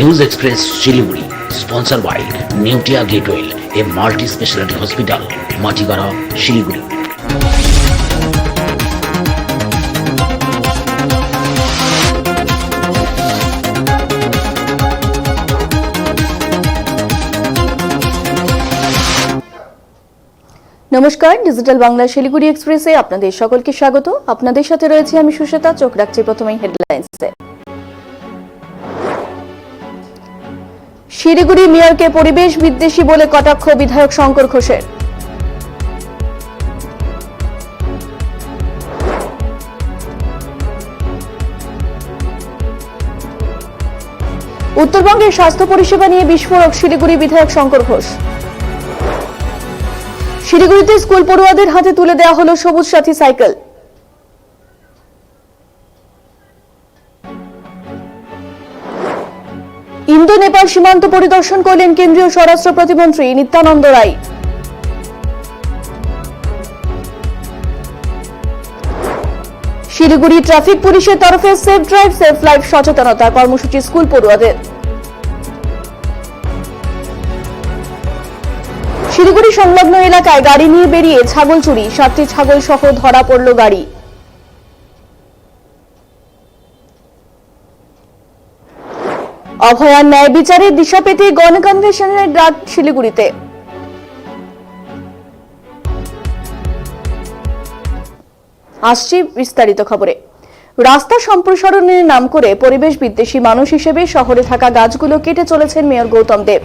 News express Siliguri sponsor by Neotia Getwell a multi speciality hospital Matigara Siliguri. নমস্কার digital Bangla Siliguri এক্সপ্রেসে আপনাদের সকলকে স্বাগত। আপনাদের সাথে রয়েছে আমি সুশ্বেতা চোখ রাখছি প্রথমেই হেডলাইন্সে শিলিগুড়ি মেয়রকে পরিবেশ বিদ্বেষী বলে কটাক্ষ বিধায়ক শঙ্কর ঘোষের। উত্তরবঙ্গের স্বাস্থ্য পরিষেবা নিয়ে বিস্ফোরক শিলিগুড়ি বিধায়ক শঙ্কর ঘোষ। শিলিগুড়িতে স্কুল পড়ুয়াদের হাতে তুলে দেওয়া হলো সবুজ সাথী সাইকেল। সীমান্ত পরিদর্শন করলেন কেন্দ্রীয় স্বরাষ্ট্র প্রতিমন্ত্রী নিত্যানন্দ রায়। শিলিগুড়ি ট্রাফিক পুলিশের তরফে সেফ ড্রাইভ, সেফ লাইফ সচেতনতা কর্মসূচি স্কুল পড়ুয়াদের। শিলিগুড়ি সংলগ্ন এলাকায় গাড়ি নিয়ে বেরিয়ে ছাগল চুরি, সাতটি ছাগল সহ ধরা পড়ল গাড়ি। অভয়ার ন্যায় বিচারের দিশা পেতে গণকনভেনশনের ডাক শিলিগুড়িতে। আসছি বিস্তারিত খবরে। রাস্তা সম্প্রসারণের নাম করে পরিবেশ বিদ্বেষী মানুষ হিসেবে শহরে থাকা গাছগুলো কেটে চলেছেন মেয়র গৌতম দেব।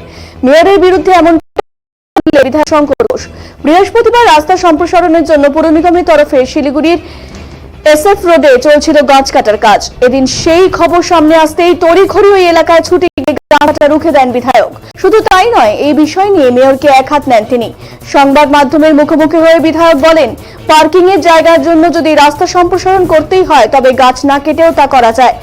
মেয়রের বিরুদ্ধে এমন বিধায়ক শঙ্কর ঘোষ বৃহস্পতিবার রাস্তা সম্প্রসারণের জন্য পুর নিগমের তরফে শিলিগুড়ির এসএফ রোডে চলছিল গাছ কাটার কাজ। এদিন সেই খবর সামনে আসতেই তড়িঘড়ি ওই এলাকায় ছুটে কাটা রুখে দেন বিধায়ক। শুধু তাই নয়, এই বিষয় নিয়ে মেয়রকে এক হাত নেন তিনি। সংবাদ মাধ্যমের মুখোমুখি হয়ে বিধায়ক বলেন পার্কিং এর জায়গার জন্য যদি রাস্তা সম্প্রসারণ করতেই হয়, তবে গাছ না কেটেও তা করা যায়।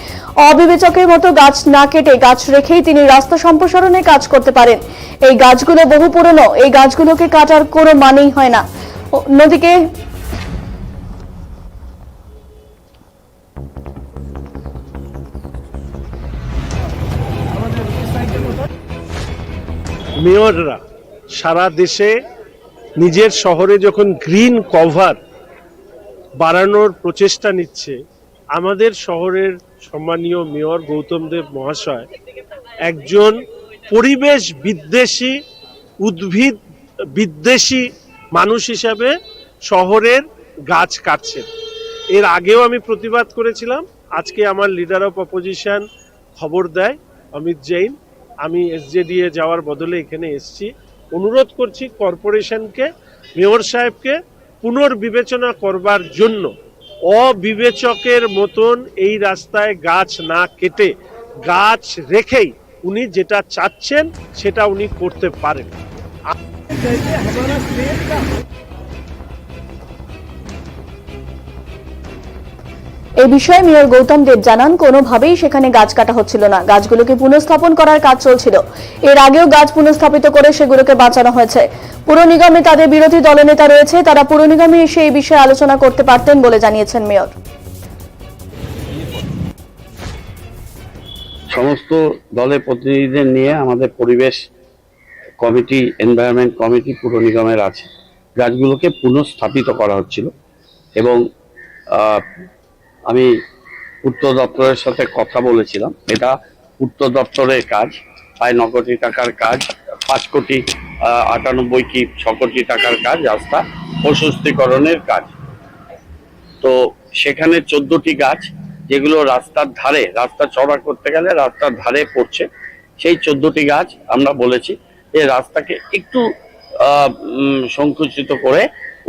অবিবেচকের মতো গাছ না কেটে গাছ রেখেই তিনি রাস্তা সম্প্রসারণের কাজ করতে পারেন। এই গাছগুলো বহু পুরনো, এই গাছগুলোকে কাটার কোনো মানেই হয় না। অন্যদিকে মেয়ররা সারা দেশে নিজের শহরে যখন গ্রিন কভার বাড়ানোর প্রচেষ্টা নিচ্ছে, আমাদের শহরের সম্মানীয় মেয়র গৌতম দেব মহাশয় একজন পরিবেশ বিদ্বেষী, উদ্ভিদ বিদ্বেষী মানুষ হিসাবে শহরের গাছ কাটছেন। এর আগেও আমি প্রতিবাদ করেছিলাম, আজকে আমার লিডার অফ অপোজিশন খবর দেয়, অমিত জৈন। আমি এসজেডিএ যাওয়ার বদলে এখানে এসেছি। অনুরোধ করছি কর্পোরেশনকে, মেয়র সাহেবকে পুনর্বিবেচনা করবার জন্য অবিবেচকের মতন এই রাস্তায় গাছ না কেটে, গাছ রেখেই উনি যেটা চাচ্ছেন সেটা উনি করতে পারেন। এই বিষয়ে মেয়র গৌতম দেব জানান, কোনোভাবেই সেখানে গাছ কাটা হচ্ছিল না। গাছগুলোকে পুনঃস্থাপন করার কাজ চলছিল। এর আগেও গাছ পুনঃস্থাপিত করে সেগুলোকে বাঁচানো হয়েছে। পুর নিগমে তাদের বিরোধী দলনেতা রয়েছে, তারা পুর নিগমে এসে এই বিষয়ে আলোচনা করতে পারতেন বলে জানিয়েছেন মেয়র। সমস্ত দলের প্রতিনিধিদের নিয়ে আমাদের পরিবেশ কমিটি, এনভায়রনমেন্ট কমিটি, পুর নিগমের আছে। গাছগুলোকে পুনঃস্থাপিত করা হচ্ছিল এবং আমি পূর্ত দপ্তরের সাথে কথা বলেছিলাম। এটা পূর্ত দপ্তরের কাজ, প্রায় ন কোটি টাকার কাজ, পাঁচ কোটি আটানব্বই কি ছ কোটি টাকার কাজ, রাস্তা প্রশস্তিকরণের কাজ। তো সেখানে চোদ্দটি গাছ, যেগুলো রাস্তার ধারে, রাস্তা চড়া করতে গেলে রাস্তার ধারে পড়ছে, সেই চোদ্দটি গাছ আমরা বলেছি, যে রাস্তাকে একটু সংকুচিত করে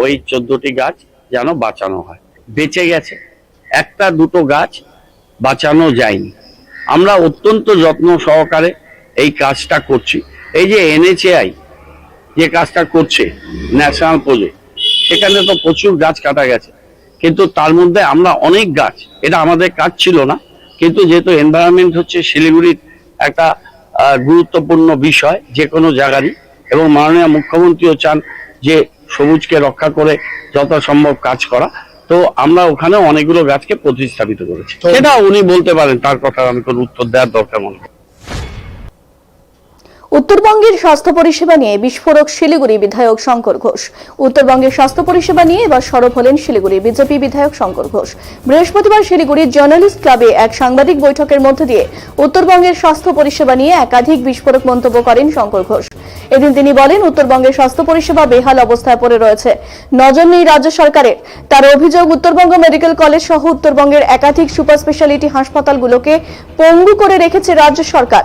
ওই চোদ্দটি গাছ যেন বাঁচানো হয়। বেঁচে গেছে। একটা দুটো গাছ বাঁচানো যায়নি। আমরা অত্যন্ত যত্ন সহকারে এই কাজটা করছি। এই যে এনএচএআই যে কাজটা করছে ন্যাশনাল প্রজেক্ট, সেখানে তো প্রচুর গাছ কাটা গেছে। কিন্তু তার মধ্যে আমরা অনেক গাছ, এটা আমাদের কাজ ছিল না, কিন্তু যেহেতু এনভায়রনমেন্ট হচ্ছে শিলিগুড়ির একটা গুরুত্বপূর্ণ বিষয় যে কোনো জায়গারই, এবং মাননীয় মুখ্যমন্ত্রীও চান যে সবুজকে রক্ষা করে যত সম্ভব কাজ করা। তো আমরা ওখানে অনেকগুলো গাছকে প্রতিস্থাপিত করেছি। সেটা উনি বলতে পারেন তার কথা আমি কোনো উত্তর দেওয়ার দরকার মনে করি উত্তরবঙ্গের স্বাস্থ্য পরিষেবা নিয়ে বিস্ফোরক শিলিগুড়ি বিধায়ক শঙ্কর ঘোষ। উত্তরবঙ্গের স্বাস্থ্য পরিষেবা নিয়ে এবার সরব হলেন শিলিগুড়ি বিজেপি বিধায়ক শঙ্কর ঘোষ। বৃহস্পতিবার শিলিগুড়ির জার্নালিস্ট ক্লাবে এক সাংবাদিক বৈঠকের মধ্য দিয়ে উত্তরবঙ্গের স্বাস্থ্য পরিষেবা নিয়ে একাধিক বিস্ফোরক মন্তব্য করেন শঙ্কর ঘোষ। এদিন তিনি বলেন উত্তরবঙ্গের স্বাস্থ্য পরিষেবা বেহাল অবস্থায় পড়ে রয়েছে। নজর নেই রাজ্য সরকারের। তার অভিযোগ, উত্তরবঙ্গ মেডিকেল কলেজ সহ উত্তরবঙ্গের একাধিক সুপার স্পেশালিটি হাসপাতালগুলোকে পঙ্গু করে রেখেছে রাজ্য সরকার।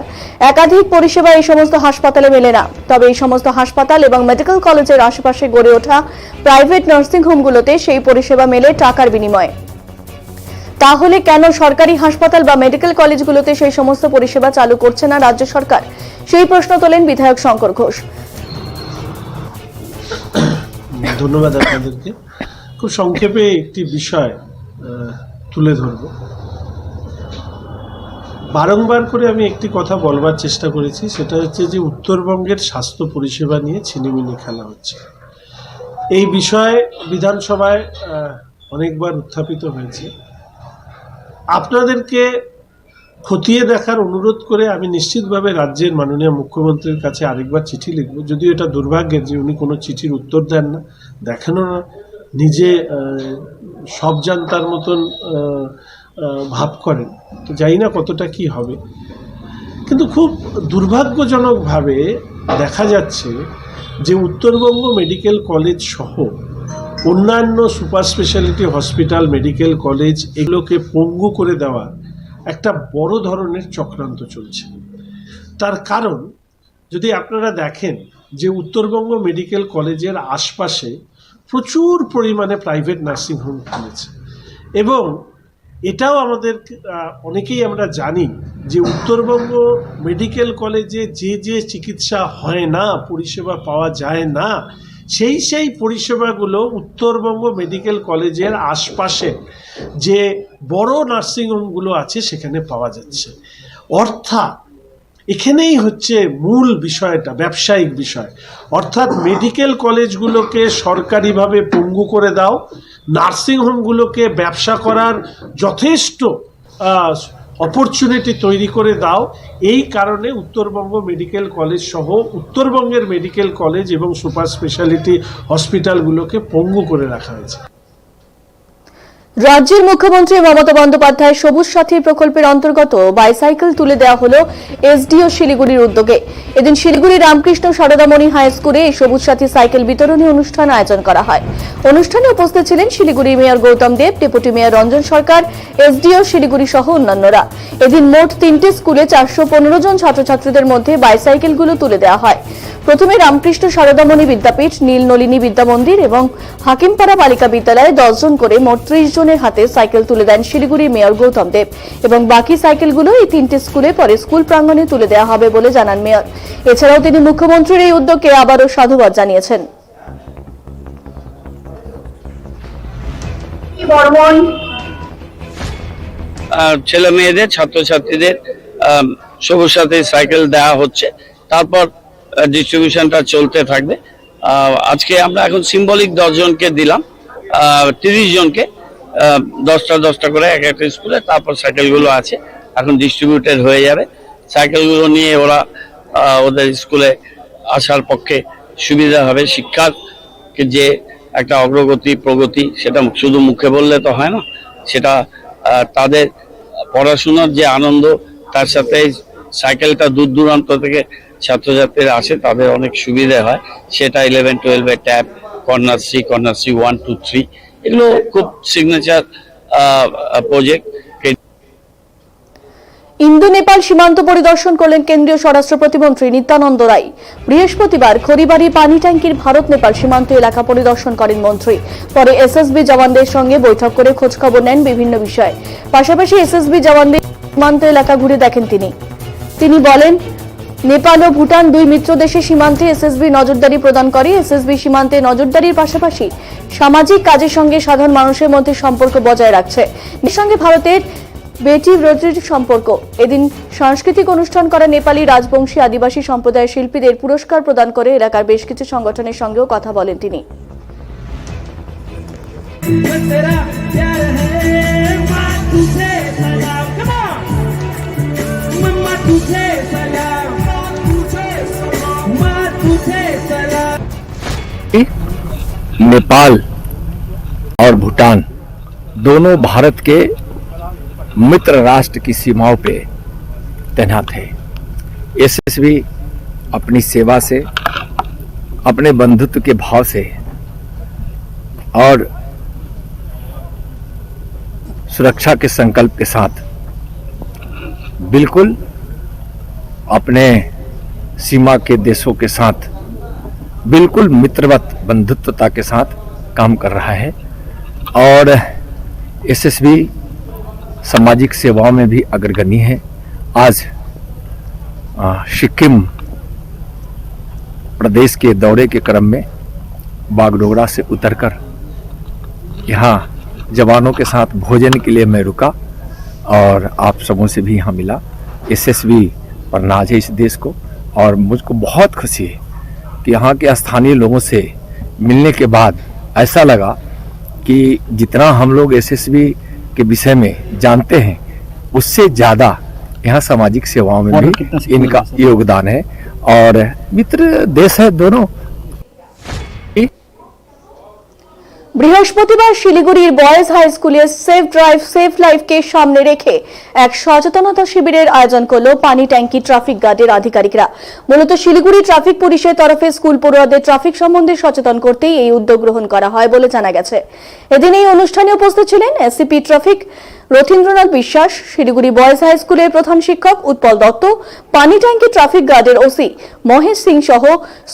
একাধিক পরিষেবা এই সমস্ত হাসপাতালে মেলে না। তবে এই সমস্ত হাসপাতাল এবং মেডিকেল কলেজের আশেপাশে গড়ে ওঠা প্রাইভেট নার্সিং হোমগুলোতে সেই পরিষেবা মেলে টাকার বিনিময়ে। তাহলে কেন সরকারি হাসপাতাল বা মেডিকেল কলেজগুলোতে সেই সমস্ত পরিষেবা চালু করছে না রাজ্য সরকার? সেই প্রশ্ন তোলেন বিধায়ক শঙ্কর ঘোষ। ধন্যবাদ আপনাদেরকে। খুব সংক্ষেপে একটি বিষয় তুলে ধরব। বারংবার করে আমি একটি কথা বলবার চেষ্টা করেছি, সেটা হচ্ছে যে উত্তরবঙ্গের স্বাস্থ্য পরিষেবা নিয়ে ছিনিমিনি খেলা হচ্ছে। এই বিষয়ে বিধানসভায় অনেকবার উত্থাপিত হয়েছে। আপনাদেরকে খতিয়ে দেখার অনুরোধ করে আমি নিশ্চিতভাবে রাজ্যের মাননীয় মুখ্যমন্ত্রীর কাছে আরেকবার চিঠি লিখব। যদিও এটা দুর্ভাগ্যের যে উনি কোনো চিঠির উত্তর দেন না দেখেনও না। নিজে সব জানতার মতন ভাব করেন। তো জানি না কতটা কি হবে। কিন্তু খুব দুর্ভাগ্যজনকভাবে দেখা যাচ্ছে যে উত্তরবঙ্গ মেডিকেল কলেজ সহ অন্যান্য super speciality hospital, medical college, এগুলোকে পঙ্গু করে দেওয়া একটা বড় ধরনের চক্রান্ত চলছে। তার কারণ, যদি আপনারা দেখেন যে উত্তরবঙ্গ মেডিকেল কলেজের আশপাশে প্রচুর পরিমাণে প্রাইভেট নার্সিং হোম খুলেছে। এবং এটাও আমাদের অনেকেই আমরা জানি যে উত্তরবঙ্গ মেডিকেল কলেজে যে যে চিকিৎসা হয় না, পরিষেবা পাওয়া যায় না সেই সেই পরিষেবাগুলো উত্তরবঙ্গ মেডিকেল কলেজের আশপাশে যে বড় নার্সিংহোমগুলো আছে সেখানে পাওয়া যাচ্ছে। অর্থাৎ এখানেই হচ্ছে মূল বিষয়টা, ব্যবসায়িক বিষয়। অর্থাৎ মেডিকেল কলেজগুলোকে সরকারিভাবে পঙ্গু করে দাও নার্সিংহোমগুলোকে ব্যবসা করার যথেষ্ট অপরচুনিটি তৈরি করে দাও। এই কারণে উত্তরবঙ্গ মেডিকেল কলেজ সহ উত্তরবঙ্গের মেডিকেল কলেজ এবং সুপার স্পেশালিটি হসপিটালগুলোকে পঙ্গু করে রাখা হয়েছে। রাজ্যের মুখ্যমন্ত্রী মমতা বন্দ্যোপাধ্যায় সবুজ সাথী প্রকল্পের অন্তর্গত বাইসাইকেল তুলে দেওয়া হল এসডিও শিলিগুড়ির উদ্যোগে। এদিন শিলিগুড়ি রামকৃষ্ণ সারদামণি হাই স্কুলে এই সবুজ সাথী সাইকেল বিতরণী অনুষ্ঠান আয়োজন করা হয়। অনুষ্ঠানে উপস্থিত ছিলেন Siliguri mayor Gautam Deb, deputy mayor Ranjan Sarkar, SDO Siliguri সহ অন্যান্যরা। এদিন মোট তিনটি স্কুলে চারশো পনেরো জন ছাত্রছাত্রীদের মধ্যে বাইসাইকেলগুলো তুলে দেওয়া হয়। প্রথমে রামকৃষ্ণ সারদামণি বিদ্যাপীঠ নীল নলিনী বিদ্যা মন্দির এবং হাকিমপাড়া বালিকা বিদ্যালয়ে দশজন করে মোট ত্রিশ জনের হাতে সাইকেল তুলে দেন শিলিগুড়ির মেয়র গৌতম দেব। এবং বাকি সাইকেলগুলো এই তিনটি স্কুলে পরে স্কুল প্রাঙ্গণে তুলে দেওয়া হবে বলে জানান মেয়র। এছাড়াও তিনি মুখ্যমন্ত্রীর এই উদ্যোগকে আবারও সাধুবাদ জানিয়েছেন। ছেলে মেয়েদের ছাত্রছাত্রীদের আহ, সবুজ সাথী সাইকেল দেওয়া হচ্ছে। তারপর ডিস্ট্রিবিউশনটা চলতে থাকবে। আহ, আজকে আমরা এখন সিম্বলিক দশজনকে দিলাম। তিরিশ জনকে। দশটা দশটা করে এক একটা স্কুলে, তারপর সাইকেলগুলো আছে। এখন ডিস্ট্রিবিউটেড হয়ে যাবে। সাইকেলগুলো নিয়ে ওরা ওদের স্কুলে আসার পক্ষে সুবিধা হবে শিক্ষার যে একটা অগ্রগতি, প্রগতি, সেটা শুধু মুখে বললে তো হয় না। সেটা তাদের পড়াশোনার যে আনন্দ, তার সাথে সাইকেলটা দূর দূরান্ত থেকে ছাত্রছাত্রীরা আসে, তাদের অনেক সুবিধা হয়। সেটা ইলেভেন টুয়েলভে tab corner C one two three এগুলো খুব সিগনেচার প্রজেক্ট ইন্দো নেপাল সীমান্ত পরিদর্শন করলেন কেন্দ্রীয় স্বরাষ্ট্র প্রতিমন্ত্রী নিত্যানন্দ রায়। বৃহস্পতিবার খড়িবাড়ি পানি ট্যাঙ্কির ভারত নেপাল সীমান্ত এলাকা পরিদর্শন করেন মন্ত্রী। পরে এসএসবি জওয়ানদের সঙ্গে বৈঠক করে খোঁজখবর নেন বিভিন্ন বিষয়ে। পাশাপাশি এসএসবি জওয়ানদের সীমান্ত এলাকা ঘুরে দেখেন তিনি। তিনি বলেন নেপাল ও ভুটান দুই মিত্র দেশের সীমান্তে এসএসবি নজরদারি প্রদান করে এসএসবি সীমান্তে নজরদারির পাশাপাশি সামাজিক কাজের সঙ্গে সাধারণ মানুষের মধ্যে সম্পর্ক বজায় রাখছে এর সঙ্গে ভারতের বেটি ব্রতির সম্পর্ক এদিন সাংস্কৃতিক অনুষ্ঠান করা নেপালি রাজবংশী আদিবাসী সম্প্রদায়ের শিল্পীদের পুরস্কার প্রদান করে এলাকার বেশ কিছু সংগঠনের সঙ্গেও কথা বলেন তিনি तेरा प्यार नेपाल और भूटान दोनों भारत के मित्र राष्ट्र की सीमाओं पे तैनात है। एसएसबी अपनी सेवा से, अपने बंधुत्व के भाव से और सुरक्षा के संकल्प के साथ बिल्कुल अपने सीमा के देशों के साथ बिल्कुल मित्रवत बंधुत्वता के साथ काम कर रहा है और एसएसबी सामाजिक सेवाओं में भी अग्रगणी है। आज सिक्किम प्रदेश के दौरे के क्रम में बागडोगरा से उतरकर यहाँ जवानों के साथ भोजन के लिए मैं रुका और आप सबों से भी यहाँ मिला। एसएसबी पर नाज है इस देश को और मुझको बहुत खुशी है। यहाँ के स्थानीय लोगों से मिलने के बाद ऐसा लगा कि जितना हम लोग एसएसबी के विषय में जानते हैं उससे ज़्यादा यहाँ सामाजिक सेवाओं में भी इनका योगदान है। और मित्र देश है दोनों বৃহস্পতিবার শিলিগুড়ির বয়েজ হাই স্কুলে সেফ ড্রাইভ, সেফ লাইফকে সামনে রেখে এক সচেতনতা শিবিরের আয়োজন করল পানি ট্যাঙ্কি ট্রাফিক গার্ডের আধিকারিকরা। মূলত শিলিগুড়ি ট্রাফিক পুলিশের তরফে স্কুল পড়ুয়াদের ট্রাফিক সম্বন্ধে সচেতন করতেই এই উদ্যোগ গ্রহণ করা হয় বলে জানা গেছে। এদিন এই অনুষ্ঠানে উপস্থিত ছিলেন এসিপি ট্রাফিক রথীন্দ্রনাথ বিশ্বাস, শিলিগুড়ি বয়েজ হাই স্কুলের প্রধান শিক্ষক উৎপল দত্ত, পানি ট্যাঙ্কি ট্রাফিক গার্ডের ওসি মহেশ সিং সহ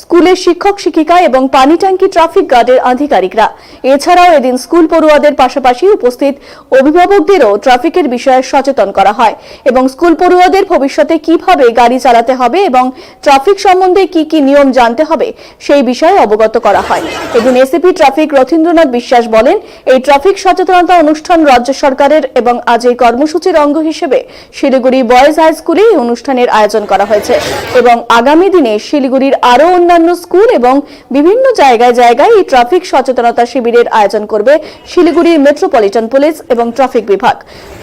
স্কুলের শিক্ষক, শিক্ষিকা এবং পানি ট্যাঙ্কি ট্রাফিক গার্ডের আধিকারিকরা। এছাড়াও এদিন স্কুল পড়ুয়াদের পাশাপাশি উপস্থিত অভিভাবকদেরও ট্রাফিকের বিষয়ে সচেতন করা হয় এবং স্কুল পড়ুয়াদের ভবিষ্যতে কীভাবে গাড়ি চালাতে হবে এবং ট্রাফিক সম্বন্ধে কি কি নিয়ম জানতে হবে সেই বিষয়ে অবগত করা হয়। এদিন এসিপি ট্রাফিক রথীন্দ্রনাথ বিশ্বাস বলেন, এই ট্রাফিক সচেতনতা অনুষ্ঠান রাজ্য সরকারের এবং আজ এই কর্মসূচির অঙ্গ হিসেবে শিলিগুড়ি বয়েজ হাই স্কুলে এই অনুষ্ঠানের আয়োজন করা হয়েছে এবং আগামী দিনে শিলিগুড়ির আরও অন্যান্য স্কুল এবং বিভিন্ন জায়গায় জায়গায় এই ট্রাফিক সচেতনতা শিবিরের আয়োজন করবে শিলিগুড়ির মেট্রোপলিটন পুলিশ এবং ট্রাফিক বিভাগ।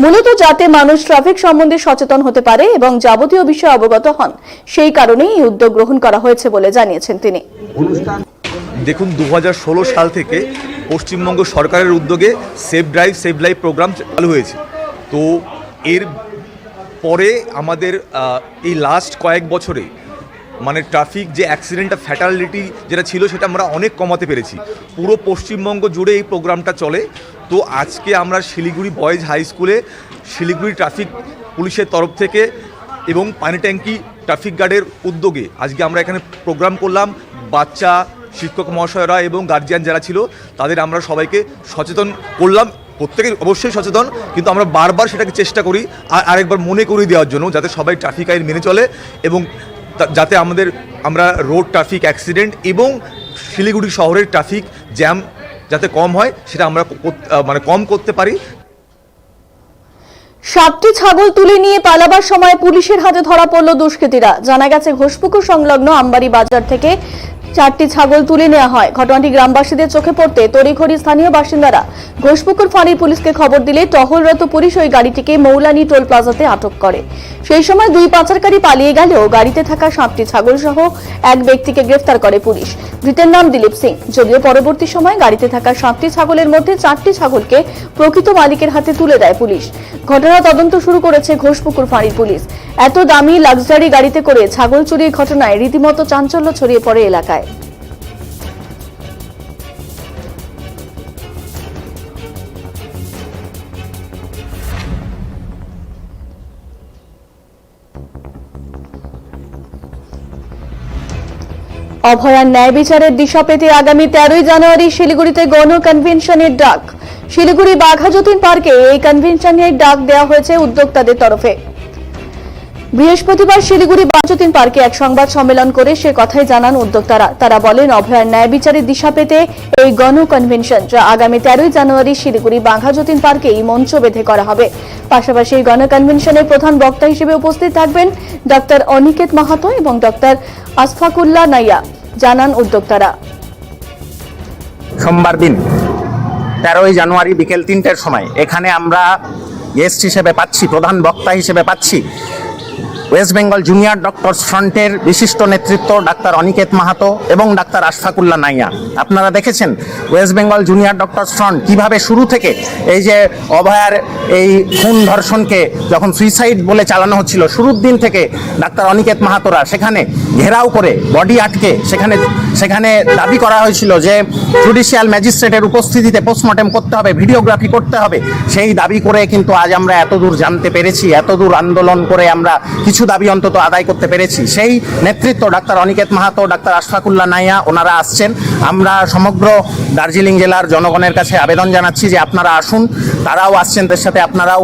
মূলত যাতে মানুষ ট্রাফিক সম্বন্ধে সচেতন হতে পারে এবং যাবতীয় বিষয়ে অবগত হন, সেই কারণেই এই উদ্যোগ গ্রহণ করা হয়েছে বলে জানিয়েছেন তিনি। দেখুন দু হাজার ষোলো সাল থেকে পশ্চিমবঙ্গ সরকারের উদ্যোগে safe drive save life programme চালু হয়েছে। তো এর পরে আমাদের এই লাস্ট কয়েক বছরে মানে ট্রাফিক যে অ্যাক্সিডেন্ট ফ্যাটালিটি যেটা ছিল সেটা আমরা অনেক কমাতে পেরেছি। পুরো পশ্চিমবঙ্গ জুড়ে এই প্রোগ্রামটা চলে। তো আজকে আমরা শিলিগুড়ি বয়েজ হাই স্কুলে শিলিগুড়ি ট্রাফিক পুলিশের তরফ থেকে এবং পানি ট্যাঙ্কি ট্রাফিক গার্ডের উদ্যোগে আজকে আমরা এখানে প্রোগ্রাম করলাম। বাচ্চা শিক্ষক মহাশয়রা এবং গার্জিয়ান যারা ছিল, তাদের আমরা সবাইকে সচেতন করলাম। প্রত্যেকে অবশ্যই সচেতন, কিন্তু আমরা বারবার সেটাকে চেষ্টা করি আর আরেকবার মনে করিয়ে দেওয়ার জন্য যাতে সবাই ট্রাফিক আইন মেনে চলে এবং যাতে আমাদের, আমরা রোড ট্রাফিক অ্যাক্সিডেন্ট এবং শিলিগুড়ি শহরের ট্রাফিক জ্যাম যাতে কম হয়, সেটা আমরা মানে কম করতে পারি। সাতটি ছাগল তুলে নিয়ে পালাবার সময় পুলিশের হাতে ধরা পড়ল দুষ্কৃতীরা। জানা গেছে, ঘোষপুকুর সংলগ্ন আমবাড়ি বাজার থেকে চারটি ছাগল তুলে নেওয়া হয়। ঘটনাটি গ্রামবাসীদের চোখে পড়তে তড়িঘড়ি স্থানীয় বাসিন্দারা ঘোষপুকুর ফাঁড়ির পুলিশকে খবর দিলে টহলরত পুলিশ ওই গাড়িটিকে মৌলানি টোল প্লাজাতে আটক করে। সেই সময় দুই পাচারকারী পালিয়ে গেলেও গাড়িতে থাকা সাতটি ছাগল সহ এক ব্যক্তিকে গ্রেফতার করে পুলিশ। ধৃতের নাম দিলীপ সিং। যদিও পরবর্তী সময় গাড়িতে থাকা সাতটি ছাগলের মধ্যে চারটি ছাগলকে প্রকৃত মালিকের হাতে তুলে দেয় পুলিশ। ঘটনা তদন্ত শুরু করেছে ঘোষপুকুর ফাঁড়ির পুলিশ। এত দামি লাক্সারি গাড়িতে করে ছাগল চুরির ঘটনায় রীতিমতো চাঞ্চল্য ছড়িয়ে পড়ে এলাকায়। অভয়ার ন্যায় বিচারের দিশা পেতে আগামী তেরোই জানুয়ারি শিলিগুড়িতে গণ কনভেনশনের ডাক। শিলিগুড়ি বাঘা যতীন পার্কে এই কনভেনশনের ডাক দেওয়া হয়েছে উদ্যোক্তাদের তরফে। বৃহস্পতিবার শিলিগুড়ি বাঞ্চতিন পার্কে এক সংবাদ সম্মেলন করে সে কথাই জানান উদ্যোক্তারা। তারা বলেন, অভয়ার ন্যায় বিচারের দিশা পেতে এই গণ কনভেনশন যা আগামী তেরোই জানুয়ারি শিলিগুড়ি বাঘাযতীন পার্কে এই মঞ্চ বেঁধে করা হবে। পাশাপাশি এই গণ কনভেনশনের প্রধান বক্তা হিসেবে উপস্থিত থাকবেন ডক্টর অনিকেত মাহাতো এবং ডক্টর আসফাকুল্লাহ নাইয়া, জানান উদ্যোক্তারা। সোমবার দিন, তেরোই জানুয়ারি বিকেল তিনটের সময়, এখানে আমরা গেস্ট হিসেবে পাচ্ছি, প্রধান বক্তা হিসেবে পাচ্ছি ওয়েস্ট বেঙ্গল জুনিয়র ডক্টরস ফ্রন্টের বিশিষ্ট নেতৃত্ব ডাক্তার অনিকেত মাহাতো এবং ডাক্তার আশফাকুল্লা নাইয়া। আপনারা দেখেছেন West Bengal junior doctors front কীভাবে শুরু থেকে এই যে অভয়ার এই খুন ধর্ষণকে যখন সুইসাইড বলে চালানো হচ্ছিল, শুরুর দিন থেকে ডাক্তার অনিকেত মাহাতোরা সেখানে ঘেরাও করে বডি আটকে সেখানে সেখানে দাবি করা হয়েছিল যে জুডিশিয়াল ম্যাজিস্ট্রেটের উপস্থিতিতে পোস্টমর্টেম করতে হবে ভিডিওগ্রাফি করতে হবে। সেই দাবি করে কিন্তু আজ আমরা এতদূর জানতে পেরেছি, এতদূর আন্দোলন করে আমরা কিছু দাবি অন্তত আদায় করতে পেরেছি। সেই নেতৃত্ব ডাক্তার অনিকেত মাহাতো, ডাক্তার আশফাকুল্লাহ নাইয়া, ওনারা আসছেন। আমরা সমগ্র দার্জিলিং জেলার জনগণের কাছে আবেদন জানাচ্ছি যে আপনারা আসুন, তারাও আসছেন, তার সাথে আপনারাও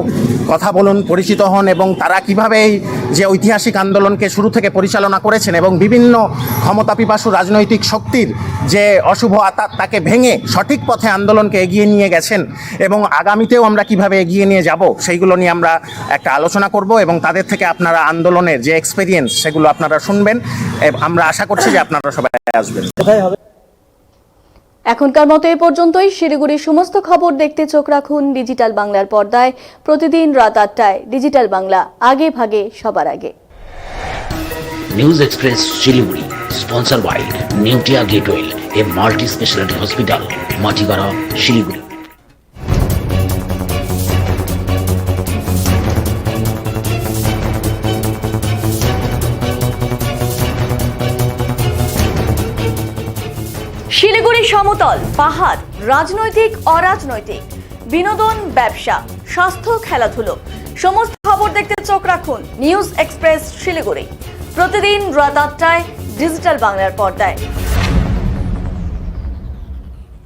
কথা বলুন, পরিচিত হন এবং তারা কীভাবে এই যে ঐতিহাসিক আন্দোলনকে শুরু থেকে পরিচালনা করেছেন এবং বিভিন্ন ক্ষমতাপিপাসু রাজনৈতিক শক্তির যে অশুভ আতাত, তাকে ভেঙে সঠিক পথে আন্দোলনকে এগিয়ে নিয়ে গেছেন এবং আগামীতেও আমরা কীভাবে এগিয়ে নিয়ে যাব, সেইগুলো নিয়ে আমরা একটা আলোচনা করব এবং তাদের থেকে আপনারা আন্দোলনের যে এক্সপেরিয়েন্স সেগুলো আপনারা শুনবেন। আমরা আশা করছি যে আপনারা সবাই আসবেন। এখনকার মতো এ পর্যন্তই। শিলিগুড়ির সমস্ত খবর দেখতে চোখ রাখুন ডিজিটাল বাংলার পর্দায়। প্রতিদিন রাত আটটায় ডিজিটাল বাংলা আগে ভাগে সবার আগে। News express Siliguri sponsor by Neotia Getwell a multi speciality hospital Matigara Siliguri Siliguri. সমতল, পাহাড়, রাজনৈতিক, অরাজনৈতিক, বিনোদন, ব্যবসা, স্বাস্থ্য, খেলাধুলো। সমস্ত খবর দেখতে চোখ রাখুন নিউজ এক্সপ্রেস শিলিগুড়ি। প্রতিদিন রাত আটটায় ডিজিটাল বাংলার পর্দায়।